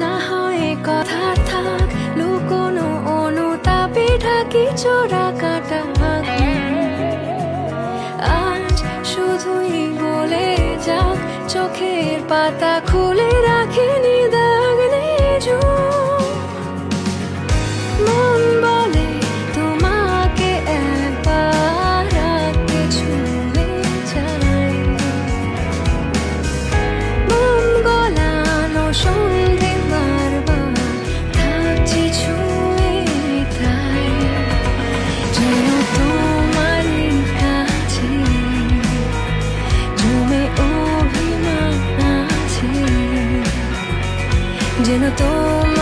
না হয় লুকোনো কাটা আজ শুধুই বলে যাক চোখের পাতা খুলে অভিমান আছে। যেন তোমার